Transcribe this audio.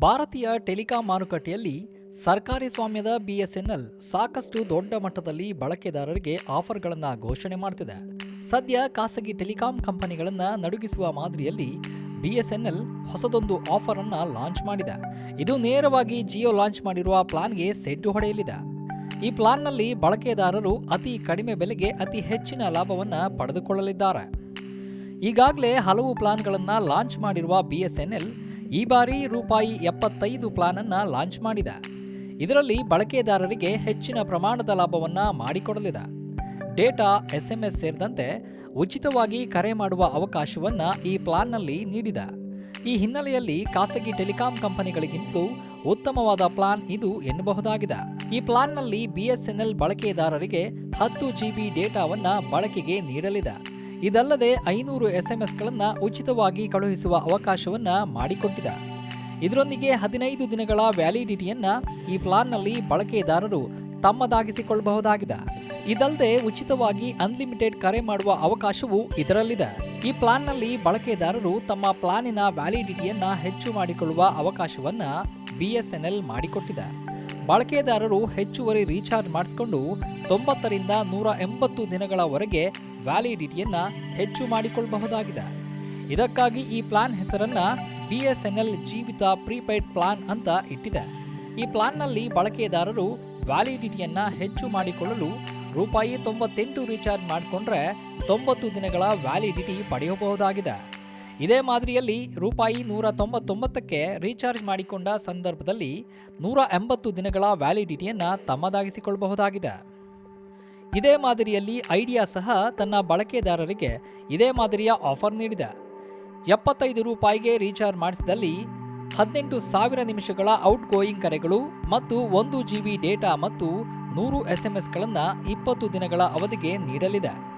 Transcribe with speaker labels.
Speaker 1: ಭಾರತೀಯ ಟೆಲಿಕಾಂ ಮಾರುಕಟ್ಟೆಯಲ್ಲಿ ಸರ್ಕಾರಿ ಸ್ವಾಮ್ಯದ ಬಿಎಸ್ಎನ್ಎಲ್ ಸಾಕಷ್ಟು ದೊಡ್ಡ ಮಟ್ಟದಲ್ಲಿ ಬಳಕೆದಾರರಿಗೆ ಆಫರ್ಗಳನ್ನು ಘೋಷಣೆ ಮಾಡ್ತಿದೆ. ಸದ್ಯ ಖಾಸಗಿ ಟೆಲಿಕಾಂ ಕಂಪನಿಗಳನ್ನು ನಡುಗಿಸುವ ಮಾದರಿಯಲ್ಲಿ ಬಿಎಸ್ಎನ್ಎಲ್ ಹೊಸದೊಂದು ಆಫರ್ ಅನ್ನು ಲಾಂಚ್ ಮಾಡಿದೆ. ಇದು ನೇರವಾಗಿ ಜಿಯೋ ಲಾಂಚ್ ಮಾಡಿರುವ ಪ್ಲಾನ್ಗೆ ಸೆಡ್ಡು ಹೊಡೆಯಲಿದೆ. ಈ ಪ್ಲಾನ್ನಲ್ಲಿ ಬಳಕೆದಾರರು ಅತಿ ಕಡಿಮೆ ಬೆಲೆಗೆ ಅತಿ ಹೆಚ್ಚಿನ ಲಾಭವನ್ನು ಪಡೆದುಕೊಳ್ಳಲಿದ್ದಾರೆ. ಈಗಾಗಲೇ ಹಲವು ಪ್ಲಾನ್ಗಳನ್ನು ಲಾಂಚ್ ಮಾಡಿರುವ ಬಿಎಸ್ಎನ್ಎಲ್ ಈ ಬಾರಿ ರೂಪಾಯಿ ಎಪ್ಪತ್ತೈದು ಪ್ಲಾನ್ ಅನ್ನ ಲಾಂಚ್ ಮಾಡಿದೆ. ಇದರಲ್ಲಿ ಬಳಕೆದಾರರಿಗೆ ಹೆಚ್ಚಿನ ಪ್ರಮಾಣದ ಲಾಭವನ್ನು ಮಾಡಿಕೊಡಲಿದೆ. ಡೇಟಾ, ಎಸ್ಎಂಎಸ್ ಸೇರಿದಂತೆ ಉಚಿತವಾಗಿ ಕರೆ ಮಾಡುವ ಅವಕಾಶವನ್ನ ಈ ಪ್ಲಾನ್ನಲ್ಲಿ ನೀಡಿದ. ಈ ಹಿನ್ನೆಲೆಯಲ್ಲಿ ಖಾಸಗಿ ಟೆಲಿಕಾಂ ಕಂಪನಿಗಳಿಗಿಂತಲೂ ಉತ್ತಮವಾದ ಪ್ಲಾನ್ ಇದು ಎನ್ನಬಹುದಾಗಿದೆ. ಈ ಪ್ಲಾನ್ನಲ್ಲಿ ಬಿಎಸ್ಎನ್ಎಲ್ ಬಳಕೆದಾರರಿಗೆ ಹತ್ತು ಜಿಬಿ ಡೇಟಾವನ್ನು ಬಳಕೆಗೆ ನೀಡಲಿದೆ. ಇದಲ್ಲದೆ ಐನೂರು ಎಸ್ಎಂಎಸ್ಗಳನ್ನು ಉಚಿತವಾಗಿ ಕಳುಹಿಸುವ ಅವಕಾಶವನ್ನ ಮಾಡಿಕೊಟ್ಟಿದೆ. ಇದರೊಂದಿಗೆ ಹದಿನೈದು ದಿನಗಳ ವ್ಯಾಲಿಡಿಟಿಯನ್ನು ಈ ಪ್ಲಾನ್ನಲ್ಲಿ ಬಳಕೆದಾರರು ತಮ್ಮದಾಗಿಸಿಕೊಳ್ಳಬಹುದಾಗಿದೆ. ಇದಲ್ಲದೆ ಉಚಿತವಾಗಿ ಅನ್ಲಿಮಿಟೆಡ್ ಕರೆ ಮಾಡುವ ಅವಕಾಶವೂ ಇದರಲ್ಲಿದೆ. ಈ ಪ್ಲಾನ್ನಲ್ಲಿ ಬಳಕೆದಾರರು ತಮ್ಮ ಪ್ಲಾನಿನ ವ್ಯಾಲಿಡಿಟಿಯನ್ನು ಹೆಚ್ಚು ಮಾಡಿಕೊಳ್ಳುವ ಅವಕಾಶವನ್ನ ಬಿಎಸ್ಎನ್ಎಲ್ ಮಾಡಿಕೊಟ್ಟಿದೆ. ಬಳಕೆದಾರರು ಹೆಚ್ಚುವರಿ ರೀಚಾರ್ಜ್ ಮಾಡಿಸಿಕೊಂಡು ತೊಂಬತ್ತರಿಂದ ನೂರ ಎಂಬತ್ತು ದಿನಗಳವರೆಗೆ ವ್ಯಾಲಿಡಿಟಿಯನ್ನು ಹೆಚ್ಚು ಮಾಡಿಕೊಳ್ಳಬಹುದಾಗಿದೆ ಇದಕ್ಕಾಗಿ ಈ ಪ್ಲಾನ್ ಹೆಸರನ್ನು B S N L Jeevitha prepaid plan ಅಂತ ಇಟ್ಟಿದೆ. ಈ ಪ್ಲಾನ್ನಲ್ಲಿ ಬಳಕೆದಾರರು ವ್ಯಾಲಿಡಿಟಿಯನ್ನು ಹೆಚ್ಚು ಮಾಡಿಕೊಳ್ಳಲು ರೂಪಾಯಿ ತೊಂಬತ್ತೆಂಟು ರೀಚಾರ್ಜ್ ಮಾಡಿಕೊಂಡ್ರೆ ತೊಂಬತ್ತು ದಿನಗಳ ವ್ಯಾಲಿಡಿಟಿ ಪಡೆಯಬಹುದಾಗಿದೆ. ಇದೇ ಮಾದರಿಯಲ್ಲಿ ರೂಪಾಯಿ ನೂರ ತೊಂಬತ್ತೊಂಬತ್ತಕ್ಕೆ ರೀಚಾರ್ಜ್ ಮಾಡಿಕೊಂಡ ಸಂದರ್ಭದಲ್ಲಿ ನೂರ ಎಂಬತ್ತು ದಿನಗಳ ವ್ಯಾಲಿಡಿಟಿಯನ್ನು ತಮ್ಮದಾಗಿಸಿಕೊಳ್ಳಬಹುದಾಗಿದೆ. ಇದೇ ಮಾದರಿಯಲ್ಲಿ ಐಡಿಯಾ ಸಹ ತನ್ನ ಬಳಕೆದಾರರಿಗೆ ಇದೇ ಮಾದರಿಯ ಆಫರ್ ನೀಡಿದೆ. ಎಪ್ಪತ್ತೈದು ರೂಪಾಯಿಗೆ ರೀಚಾರ್ಜ್ ಮಾಡಿಸಿದಲ್ಲಿ ಹದಿನೆಂಟು ಸಾವಿರ ನಿಮಿಷಗಳ ಔಟ್ ಗೋಯಿಂಗ್ ಕರೆಗಳು ಮತ್ತು ಒಂದು ಜಿ ಬಿ ಡೇಟಾ ಮತ್ತು ನೂರು ಎಸ್ ಎಂ ಎಸ್ಗಳನ್ನು ಇಪ್ಪತ್ತು ದಿನಗಳ ಅವಧಿಗೆ ನೀಡಲಿದೆ.